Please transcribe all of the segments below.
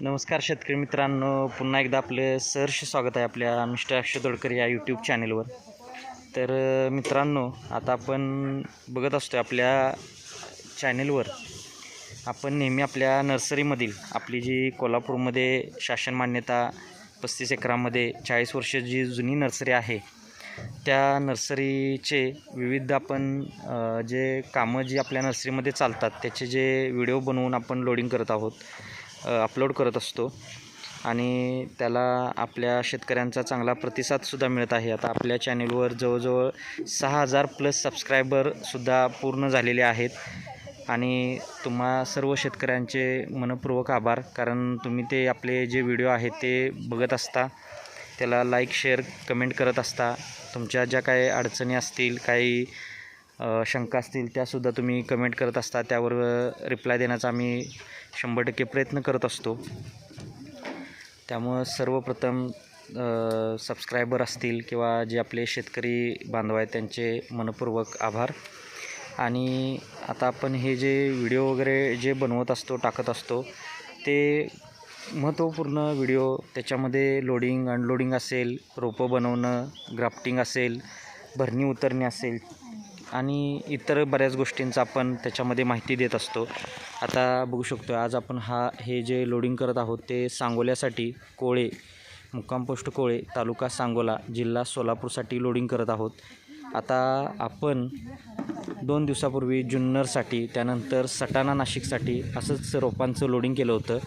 नमस्कार शेतकरी मित्रांनो पुन्हा एकदा आपलं सहर्ष स्वागत आहे आपल्या मिस्टर अक्षय तोडकर या यूट्यूब चॅनेलवर तर मित्रांनो आता आपण बघत असतो आपल्या चॅनेलवर आपण नेहमी आपल्या नर्सरीमधील आपली जी कोल्हापूरमध्ये शासन मान्यता पस्तीस एकरामध्ये चाळीस वर्ष जी जुनी नर्सरी आहे त्या नर्सरीचे विविध आपण जे कामं जी आपल्या नर्सरीमध्ये चालतात त्याचे जे व्हिडिओ बनवून आपण लोडिंग करत आहोत अपलोड करत असतो. आणि त्याला आपल्या शेतकऱ्यांचा चांगला प्रतिसादसुद्धा मिळत आहे. आता आपल्या चॅनेलवर जवळजवळ सहा हजार प्लस सबस्क्रायबरसुद्धा पूर्ण झालेले आहेत. आणि तुम्हा सर्व शेतकऱ्यांचे मनपूर्वक आभार. कारण तुम्ही ते आपले जे व्हिडिओ आहेत ते बघत असता त्याला लाईक शेअर कमेंट करत असता तुमच्या ज्या काही अडचणी असतील काही शंका असतील त्यासुद्धा तुम्ही कमेंट करत असता. त्यावर रिप्लाय देण्याचा आम्ही शंभर टक्के प्रयत्न करत असतो. त्यामुळं सर्वप्रथम सबस्क्रायबर असतील किंवा जे आपले शेतकरी बांधव आहेत त्यांचे मनपूर्वक आभार. आणि आता आपण हे जे व्हिडिओ वगैरे जे बनवत असतो टाकत असतो ते महत्त्वपूर्ण व्हिडिओ त्याच्यामध्ये लोडिंग अनलोडिंग असेल रोपं बनवणं ग्राफ्टिंग असेल भरणी उतरणे असेल आणि इतर बऱ्याच गोष्टींचा आपण त्याच्यामध्ये माहिती देत असतो. आता बघू शकतो आज आपण हा हे जे लोडिंग करत आहोत ते सांगोल्यासाठी कोळे मुक्काम पोस्ट कोळे तालुका सांगोला जिल्हा सोलापूरसाठी लोडिंग करत आहोत. आता आपण दोन दिवसापूर्वी जुन्नरसाठी त्यानंतर सटाणा नाशिकसाठी असंच रोपांचं लोडिंग केलं होतं.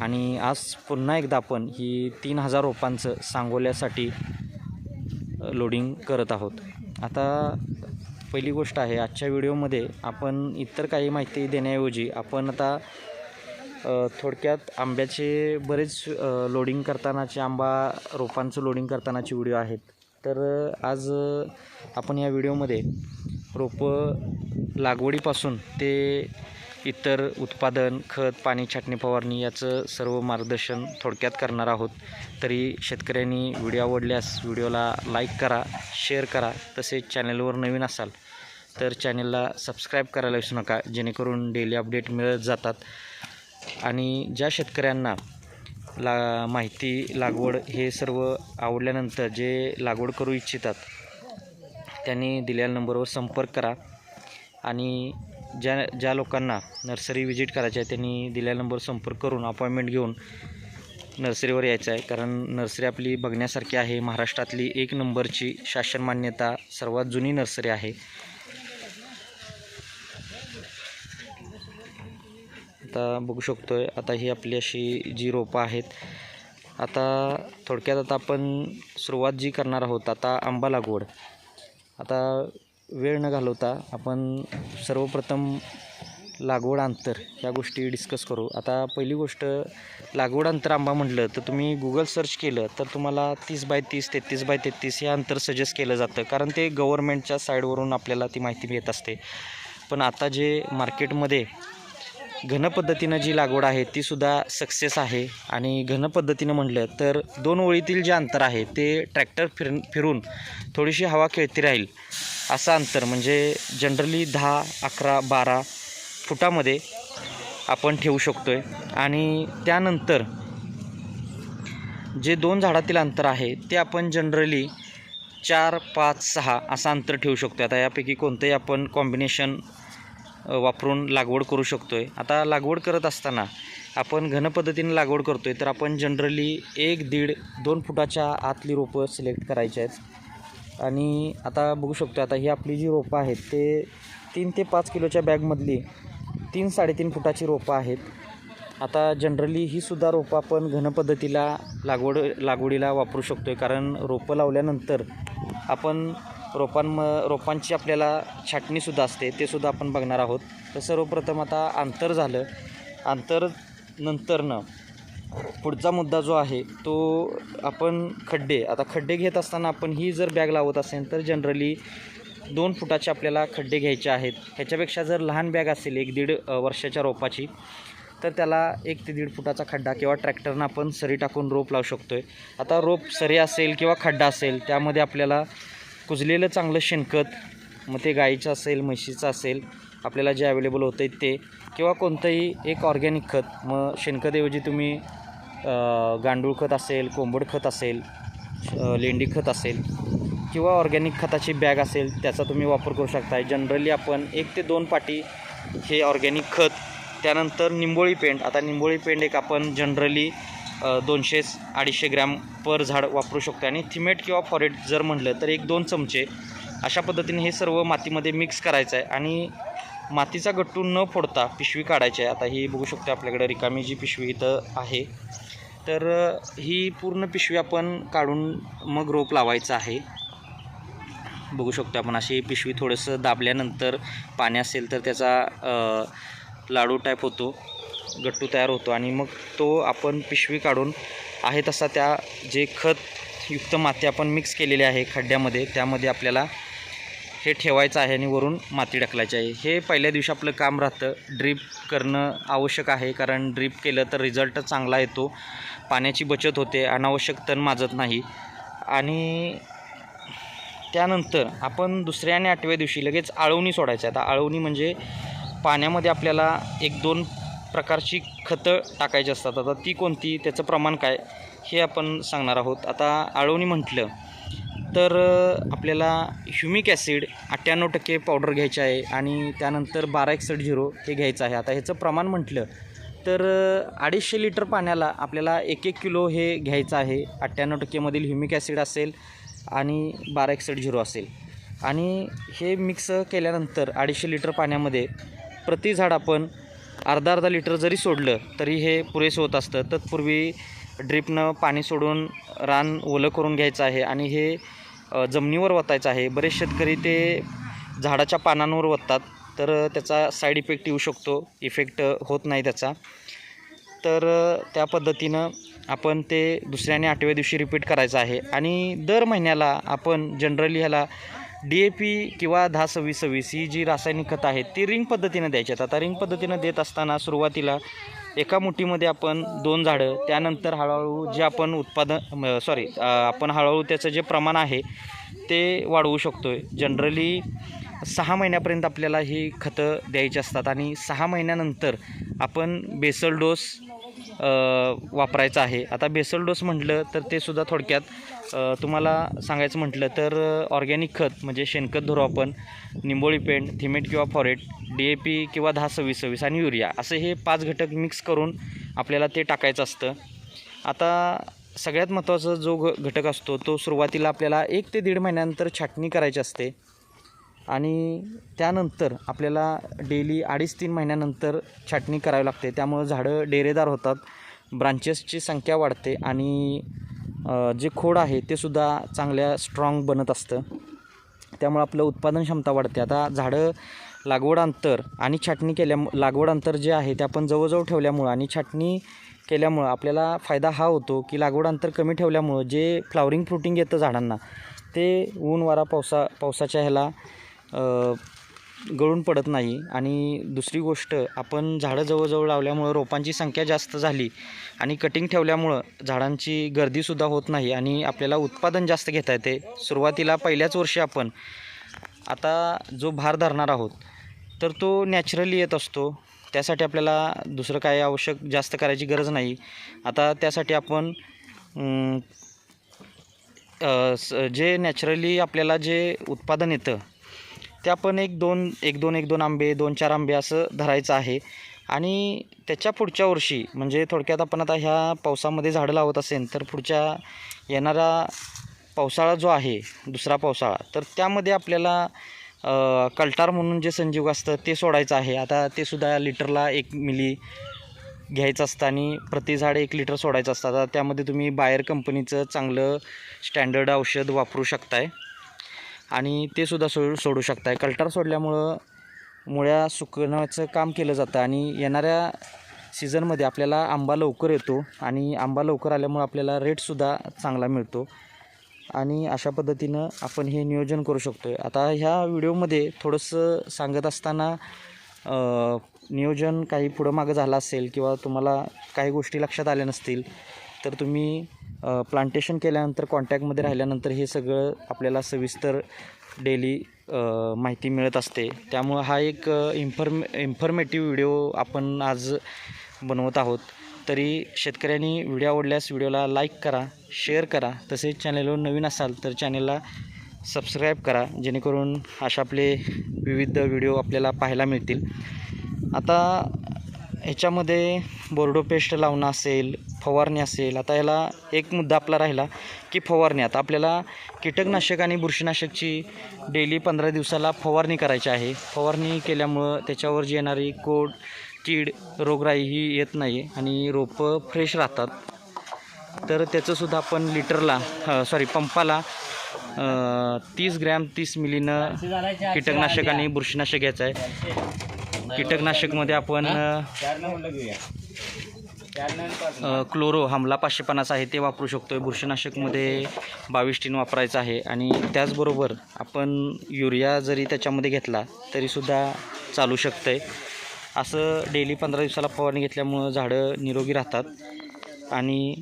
आणि आज पुन्हा एकदा आपण ही तीन हजार रोपांचं सांगोल्यासाठी लोडिंग करत आहोत. आता पहिली गोष्ट आहे आजच्या व्हिडिओमध्ये आपण इतर काही माहिती देण्याऐवजी आपण आता थोडक्यात आंब्याचे बरेच लोडिंग करतानाचे आंबा रोपांचं लोडिंग करतानाचे व्हिडिओ आहेत. तर आज आपण या व्हिडिओमध्ये रोपं लागवडीपासून ते इतर उत्पादन खत पाणी छाटणी फवारणी याचं सर्व मार्गदर्शन थोडक्यात करणार आहोत. तरी शेतकऱ्यांनी व्हिडिओ आवडल्यास व्हिडिओला लाईक करा शेअर करा. तसेच चॅनलवर नवीन असाल तर चॅनलला सबस्क्राईब करायला विसरू नका. जेणेकरून डेली अपडेट मिळत जातात. आणि ज्या शेतकऱ्यांना ला माहिती लागवड हे सर्व आवडल्यानंतर जे लागवड करू इच्छितात त्यांनी दिलेल्या नंबरवर संपर्क करा. आणि ज्या ज्या लोकांना नर्सरी व्हिजिट करायची आहे त्यांनी दिलेला नंबर संपर्क करून अपॉइंटमेंट घेऊन नर्सरीवर यायचं आहे. कारण नर्सरी आपली बघण्यासारखी आहे. महाराष्ट्रातली एक नंबरची शासन मान्यता सर्वात जुनी नर्सरी आहे. आता बघू शकतो आहे आता ही आपली अशी जी रोपं आहेत आता थोडक्यात आता आपण सुरुवात जी करणार आहोत आता आंबा लागवड. आता वेळ न घालवता आपण सर्वप्रथम लागवड अंतर या गोष्टी डिस्कस करू. आता पहिली गोष्ट लागवड अंतर आंबा म्हटलं तर तुम्ही गुगल सर्च केलं तर तुम्हाला तीस बाय तीस तेहतीस बाय तेहतीस हे अंतर सजेस्ट केलं जातं. कारण ते गव्हर्मेंटच्या साईडवरून आपल्याला ती माहिती मिळत असते. पण आता जे मार्केटमध्ये घन पद्धतीनं जी लागवड आहे ती सुद्धा सक्सेस आहे. आणि घन पद्धतीनं म्हटलं तर दोन ओळीतील जे अंतर आहे ते ट्रॅक्टर फिर फिरून थोडीशी हवा खेळती राहील. असं अंतर म्हणजे जनरली दहा अकरा बारा फुटामध्ये आपण ठेवू शकतो आहे आणि त्यानंतर जे दोन झाडातील अंतर आहे ते आपण जनरली चार पाच सहा असं अंतर ठेवू शकतो आता यापैकी कोणतंही आपण कॉम्बिनेशन वापरून लागवड करू शकतो आहे आता लागवड करत असताना आपण घन पद्धतीने लागवड करतो आहे तर आपण जनरली एक दीड दोन फुटाच्या आतली रोपं सिलेक्ट करायची आहेत. आणि आता बघू शकतो आता ही आपली जी रोपं आहेत ते तीन ते पाच किलोच्या बॅगमधली तीन साडेतीन फुटाची रोपं आहेत. आता जनरली ही सुद्धा रोपं आपण घन पद्धतीला लागवड लागवडीला वापरू शकतो आहे कारण रोपं लावल्यानंतर आपण रोपांम रोपांची आपल्याला छाटणीसुद्धा असते ते सुद्धा आपण बघणार आहोत. तर सर्वप्रथम आता अंतर झालं. अंतर नंतरनं पुढचा मुद्दा जो आहे तो आपण खड्डे आता खड्डे घेत असताना आपण ही जर बॅग लावत असेल तर जनरली दोन फुटाचे आपल्याला खड्डे घ्यायचे आहेत. ह्याच्यापेक्षा जर लहान बॅग असेल एक दीड वर्षाच्या रोपाची तर त्याला एक ते दीड फुटाचा खड्डा किंवा ट्रॅक्टरनं आपण सरी टाकून रोप लावू शकतो आहे आता रोप सरी असेल किंवा खड्डा असेल त्यामध्ये आपल्याला कुजलेलं चांगलं शेणखत मग ते गाईचं असेल म्हशीचं असेल आपल्याला जे अवेलेबल होतं आहे ते. किंवा कोणतंही एक ऑर्गॅनिक खत मग शेणखतऐवजी तुम्ही गांडूळ खत असेल कोंबड खत असेल लेंडी खत असेल किंवा ऑर्गॅनिक खताची बॅग असेल त्याचा तुम्ही वापर करू शकता जनरली आपण एक ते दोन पाटी हे ऑर्गॅनिक खत त्यानंतर निंबोळी पेंट आता निंबोळी पेंट एक आपण जनरली दोनशे अडीचशे ग्रॅम पर झाड वापरू शकतो आणि थिमेट किंवा फॉरेट जर म्हटलं तर एक दोन चमचे. अशा पद्धतीने हे सर्व मातीमध्ये मिक्स करायचं आहे आणि मातीचा गट्टू न फोडता पिशवी काढायची आहे. आता ही बघू शकतो आपल्याकडे रिकामी जी पिशवी इथं आहे. तर ही पूर्ण पिशवी आपण काढून मग रोप लावायचं आहे. बघू शकतो आपण अशी पिशवी थोडंसं दाबल्यानंतर पाणी असेल तर त्याचा लाडू टाईप होतो. गट्टू तयार होतो आणि मग तो आपण पिशवी काढून आहे तसा त्या जे खतयुक्त माती आपण मिक्स केलेली आहे खड्ड्यामध्ये त्यामध्ये आपल्याला हे ठेवायचं आहे आणि वरून माती टाकलायची आहे. हे पहिल्या दिवशी आपलं काम राहतं. ड्रीप करणं आवश्यक आहे कारण ड्रीप केलं तर रिझल्ट चांगला येतो. पाण्याची बचत होते अनावश्यक तण माजत नाही. आणि त्यानंतर आपण दुसऱ्या आणि आठव्या दिवशी लगेच आळवणी सोडायचं. आहे आता आळवणी म्हणजे पाण्यामध्ये आपल्याला एक दोन प्रकारची खतं टाकायची असतात. आता ती कोणती? त्याचं प्रमाण काय? हे आपण सांगणार आहोत. आता आळवणी म्हटलं तर आपल्याला ह्युमिक ॲसिड अठ्ठ्याण्णव टक्के पावडर घ्यायची आहे आणि त्यानंतर बारा एकसठ झिरो हे घ्यायचं आहे. आता ह्याचं प्रमाण म्हटलं तर अडीचशे लिटर पाण्याला आपल्याला एक एक किलो हे घ्यायचं आहे. अठ्ठ्याण्णव टक्केमधील ह्युमिक ॲसिड असेल आणि बारा एकसठ झिरो असेल. आणि हे मिक्स केल्यानंतर अडीचशे लिटर पाण्यामध्ये प्रति झाड आपण अर्धा अर्धा लिटर जरी सोडलं तरी हे पुरेसं होत असतं. तत्पूर्वी ड्रीपनं पाणी सोडून रान ओलं करून घ्यायचं आहे आणि हे जमिनीवर वतायचं आहे. बरेच शेतकरी ते झाडाच्या पानांवर वतात तर त्याचा साईड इफेक्ट येऊ शकतो. इफेक्ट होत नाही त्याचा. तर त्या पद्धतीनं आपण ते दुसऱ्या आणि आठव्या दिवशी रिपीट करायचं आहे. आणि दर महिन्याला आपण जनरली ह्याला डी ए पी किंवा दहा सव्वीस सव्वीस ही जी रासायनिक खतं आहेत ती रिंग पद्धतीनं द्यायची. आहेत आता रिंग पद्धतीनं देत असताना सुरुवातीला एका मुठीमध्ये आपण दोन झाडं त्यानंतर हळूहळू जे आपण उत्पादन सॉरी आपण हळूहळू त्याचं जे प्रमाण आहे ते वाढवू शकतो आहे जनरली सहा महिन्यापर्यंत आपल्याला ही खतं द्यायची असतात आणि सहा महिन्यानंतर आपण बेसल डोस वापरायचा आहे. आता बेसल डोस म्हटलं तर ते सुद्धा थोडक्यात तुम्हाला सांगायचं म्हटलं तर ऑर्गॅनिक खत म्हणजे शेणखत धरू आपण निंबोळी पेंट थिमेट किंवा फॉरेट डी ए पी किंवा दहा सव्वीस सव्वीस आणि युरिया असे हे पाच घटक मिक्स करून आपल्याला ते टाकायचं असतं. आता सगळ्यात महत्त्वाचा जो घ घटक असतो तो सुरुवातीला आपल्याला एक ते दीड महिन्यानंतर छाटणी करायची असते. आणि त्यानंतर आपल्याला डेली अडीच तीन महिन्यानंतर छाटणी करावी लागते. त्यामुळं झाडं डेरेदार होतात. ब्रांचेसची संख्या वाढते आणि जे खोड आहे ते सुद्धा चांगल्या स्ट्रॉंग बनत असतं. त्यामुळं आपलं उत्पादन क्षमता वाढते. आता झाडं लागवड अंतर आणि छाटणी केल्या लागवड अंतर जे आहे ते आपण जवळजवळ ठेवल्यामुळं आणि छाटणी केल्यामुळं आपल्याला फायदा हा होतो की लागवड अंतर कमी ठेवल्यामुळं जे फ्लावरिंग फ्रुटिंग येतं झाडांना ते ऊन वारा पावसा पावसाच्या ह्याला गळून पडत नाही. आणि दुसरी गोष्ट आपण झाडं जवळजवळ लावल्यामुळं रोपांची संख्या जास्त झाली आणि कटिंग ठेवल्यामुळं झाडांची गर्दीसुद्धा होत नाही आणि आपल्याला उत्पादन जास्त घेता येते. सुरुवातीला पहिल्याच वर्षी आपण आता जो भार धरणार आहोत तर तो नॅचरली येत असतो. त्यासाठी आपल्याला दुसरं काय आवश्यक जास्त करायची गरज नाही. आता त्यासाठी आपण स- जे नॅचरली आपल्याला जे उत्पादन येतं त्या पण एक दोन एक दोन एक दोन आंबे दोन चार आंबे असं धरायचं आहे. आणि त्याच्या पुढच्या वर्षी म्हणजे थोडक्यात आपण आता ह्या पावसामध्ये झाडं लावत असेल तर पुढच्या येणारा पावसाळा जो आहे दुसरा पावसाळा तर त्यामध्ये आपल्याला कल्टार म्हणून जे संजीव असतं ते सोडायचं आहे. आता ते सुद्धा लिटरला एक मिली घ्यायचं असतं आणि प्रति झाड एक लिटर सोडायचं असतं. आता त्यामध्ये तुम्ही बायर कंपनीचं चांगलं स्टँडर्ड औषध वापरू शकताय. आणि ते सुद्धा सोडू सोडू शकताय. कल्टार सोडल्यामुळं मुळ्या सुकण्याचं काम केलं जातं आणि येणाऱ्या सीझनमध्ये आपल्याला आंबा लवकर येतो आणि आंबा लवकर आल्यामुळं आपल्याला रेटसुद्धा चांगला मिळतो. आणि अशा पद्धतीनं आपण हे नियोजन करू शकतो आहे आता ह्या व्हिडिओमध्ये थोडंसं सांगत असताना नियोजन काही पुढं मागं झालं असेल किंवा तुम्हाला काही गोष्टी लक्षात आल्या नसतील तर तुम्ही प्लांटेशन केल्यानंतर कॉन्टॅक्टमध्ये राहिल्यानंतर हे सगळं आपल्याला सविस्तर डेली माहिती मिळत असते. त्यामुळं हा एक इन्फॉर्मे इन्फॉर्मेटिव्ह व्हिडिओ आपण आज बनवत आहोत. तरी शेतकऱ्यांनी व्हिडिओ आवडल्यास व्हिडिओला लाईक करा शेअर करा. तसेच चॅनेलवर नवीन असाल तर चॅनेलला सबस्क्राईब करा जेणेकरून अशा आपले विविध व्हिडिओ आपल्याला पाहायला मिळतील. आता ह्याच्यामध्ये बोर्डो पेस्ट लावणं असेल फवारणी असेल आता याला एक मुद्दा आपला राहिला की फवारणी. आता आपल्याला कीटकनाशक आणि बुरशीनाशकची डेली पंधरा दिवसाला फवारणी करायची आहे. फवारणी केल्यामुळं त्याच्यावर जी येणारी कोड कीड रोगराई ही येत नाही आणि रोपं फ्रेश राहतात. तर त्याचंसुद्धा आपण लिटरला सॉरी पंपाला तीस ग्रॅम तीस मिलीनं कीटकनाशक आणि बुरशीनाशक घ्यायचं आहे. कीटकनाशकमध्ये आपण क्लोरो हमला पाचशे पन्नास आहे ते वापरू शकतो आहे बुरशीनाशकमध्ये बावीस टीन वापरायचं आहे. आणि त्याचबरोबर आपण युरिया जरी त्याच्यामध्ये घेतला तरीसुद्धा चालू शकतं आहे असं डेली पंधरा दिवसाला फवारणी घेतल्यामुळं झाडं निरोगी राहतात. आणि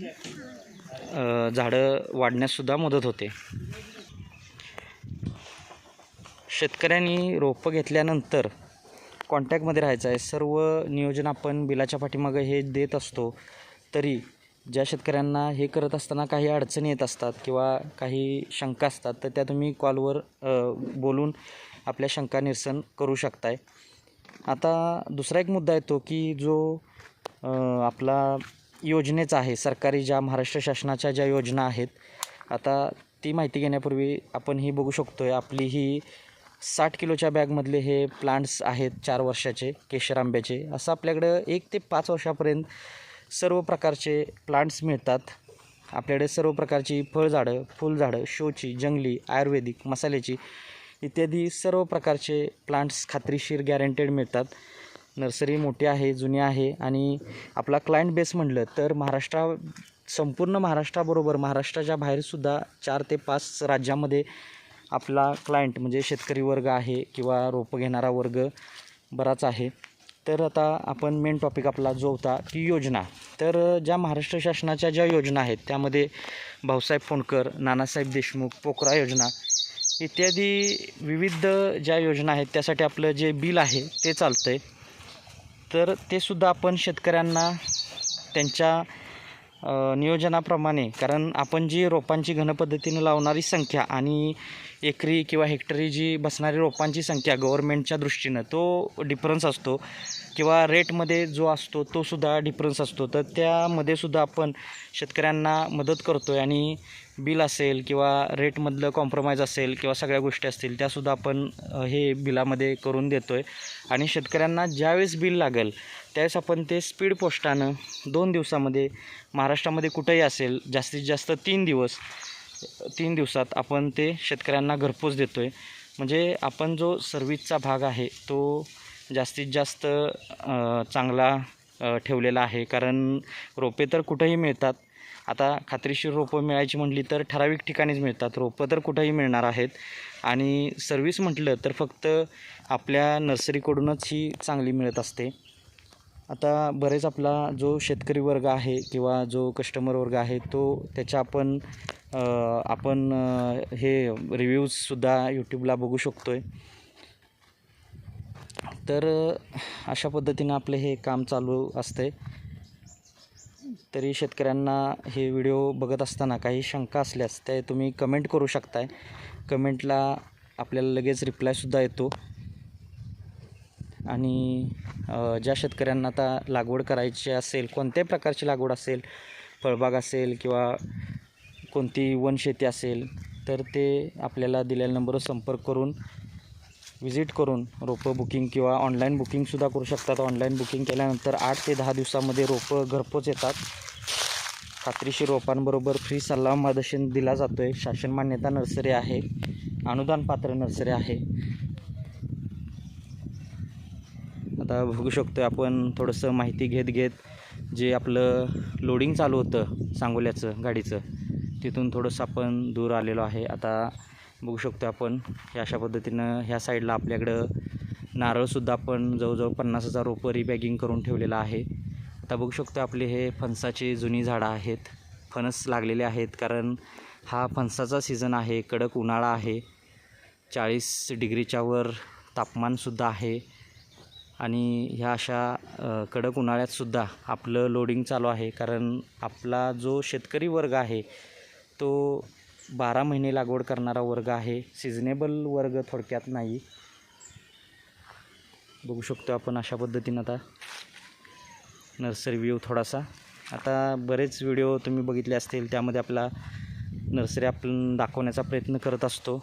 झाडं वाढण्याससुद्धा मदत होते. शेतकऱ्यांनी रोपं घेतल्यानंतर कॉन्टॅक्टमध्ये राहायचं आहे. सर्व नियोजन आपण बिलाच्या पाठीमागं हे देत असतो. तरी ज्या शेतकऱ्यांना हे करत असताना काही अडचणी येत असतात किंवा काही शंका असतात तर त्या तुम्ही कॉलवर बोलून आपल्या शंका निरसन करू शकताय. आता दुसरा एक मुद्दा येतो की जो आपला योजनेचा आहे सरकारी ज्या महाराष्ट्र शासनाच्या ज्या योजना आहेत आता ती माहिती घेण्यापूर्वी आपण ही बघू शकतो आहे आपली ही साठ किलोच्या बॅगमधले हे प्लांट्स आहेत चार वर्षाचे केशर आंब्याचे. असं आपल्याकडं एक ते पाच वर्षापर्यंत सर्व प्रकारचे प्लांट्स मिळतात. आपल्याकडे सर्व प्रकारची फळझाडं फुलझाडं शोची जंगली आयुर्वेदिक मसाल्याची इत्यादी सर्व प्रकारचे प्लांट्स खात्रीशीर गॅरंटेड मिळतात. नर्सरी मोठी आहे जुनी आहे आणि आपला क्लायंट बेस म्हटलं तर महाराष्ट्रा संपूर्ण महाराष्ट्राबरोबर महाराष्ट्राच्या बाहेरसुद्धा चार ते पाच राज्यामध्ये आपला क्लायंट म्हणजे शेतकरी वर्ग आहे किंवा रोपं घेणारा वर्ग बराच आहे. तर आता आपण मेन टॉपिक आपला जो होता ती योजना. तर ज्या महाराष्ट्र शासनाच्या ज्या योजना आहेत त्यामध्ये भाऊसाहेब फोंडकर नानासाहेब देशमुख पोकरा योजना इत्यादी विविध ज्या योजना आहेत त्यासाठी आपलं जे बिल आहे ते चालतं आहे तर ते सुद्धा आपण शेतकऱ्यांना त्यांच्या नियोजनाप्रमाणे कारण आपण जी रोपांची घनपद्धतीने लावणारी संख्या आणि एकरी किंवा हेक्टरी जी बसणारी रोपांची संख्या गव्हर्मेंटच्या दृष्टीनं तो डिफरन्स असतो. किंवा रेटमध्ये जो असतो तो सुद्धा डिफरन्स असतो. तर त्यामध्ये सुद्धा आपण शेतकऱ्यांना मदत करतो आहे आणि बिल असेल किंवा रेटमधलं कॉम्प्रोमाइज असेल किंवा सगळ्या गोष्टी असतील त्यासुद्धा आपण हे बिलामध्ये करून देतो आहे आणि शेतकऱ्यांना ज्यावेळेस बिल लागेल त्यावेळेस आपण ते स्पीड पोस्टानं दोन दिवसामध्ये महाराष्ट्रामध्ये कुठंही असेल जास्तीत जास्त तीन दिवस तीन दिवसात आपण ते शेतकऱ्यांना घरपोच देतो आहे म्हणजे आपण जो सर्व्हिसचा भाग आहे तो जास्तीत जास्त चांगला ठेवलेला आहे. कारण रोपे तर कुठंही मिळतात. आता खात्रीशीर रोपं मिळायची म्हटली तर ठराविक ठिकाणीच मिळतात. रोपं तर कुठंही मिळणार आहेत. आणि सर्व्हिस म्हटलं तर फक्त आपल्या नर्सरीकडूनच ही चांगली मिळत असते. आता बरेच आपला जो शेतकरी वर्ग आहे किंवा जो कस्टमर वर्ग आहे तो त्याच्या आपण आपण हे रिव्ह्यूजसुद्धा यूट्यूबला बघू शकतो आहे तर अशा पद्धतीनं आपलं हे काम चालू असते तरी शेतकऱ्यांना हे व्हिडिओ बघत असताना काही शंका असल्यास ते तुम्ही कमेंट करू शकताय. कमेंटला आपल्याला लगेच रिप्लायसुद्धा येतो. आणि ज्या शेतकऱ्यांना आता लागवड करायची असेल कोणत्याही प्रकारची लागवड असेल फळबाग असेल किंवा कोणती वनशेती असेल तर ते आपल्याला दिलेल्या नंबरवर संपर्क करून व्हिजिट करून रोपं बुकिंग किंवा ऑनलाईन बुकिंगसुद्धा करू शकतात. ऑनलाईन बुकिंग केल्यानंतर आठ ते दहा दिवसामध्ये रोपं घरपोच येतात. खात्रीशीर रोपांबरोबर फ्री सल्ला मार्गदर्शन दिला जातो आहे शासन मान्यता नर्सरी आहे. अनुदान पात्र नर्सरी आहे. आता बघू शकतो आपण थोडंसं माहिती घेत घेत जे आपलं लोडिंग चालू होतं सांगोल्याचं गाडीचं तिथून थोडंसं आपण दूर आलेलो आहे. आता बघू शकतो आपण हे अशा पद्धतीनं ह्या साईडला आपल्याकडं नारळसुद्धा आपण जवळजवळ पन्नास हजार रोपं रिबॅगिंग करून ठेवलेलं आहे. आता बघू शकतो आपले हे फणसाची जुनी झाडं आहेत फणस लागलेले आहेत कारण हा फणसाचा सीझन आहे कडक उन्हाळा आहे चाळीस डिग्रीच्या वर तापमानसुद्धा आहे. आणि ह्या अशा कडक उन्हाळ्यातसुद्धा आपलं लोडिंग चालू आहे. कारण आपला जो शेतकरी वर्ग आहे तो बारा महिने लागवड करणारा वर्ग आहे. सिजनेबल वर्ग थोडक्यात नाही. बघू शकतो आपण अशा पद्धतीनं आता. नर्सरी व्ह्यू थोडासा. आता बरेच व्हिडिओ तुम्ही बघितले असतील त्यामध्ये आपला नर्सरी आपण दाखवण्याचा प्रयत्न करत असतो.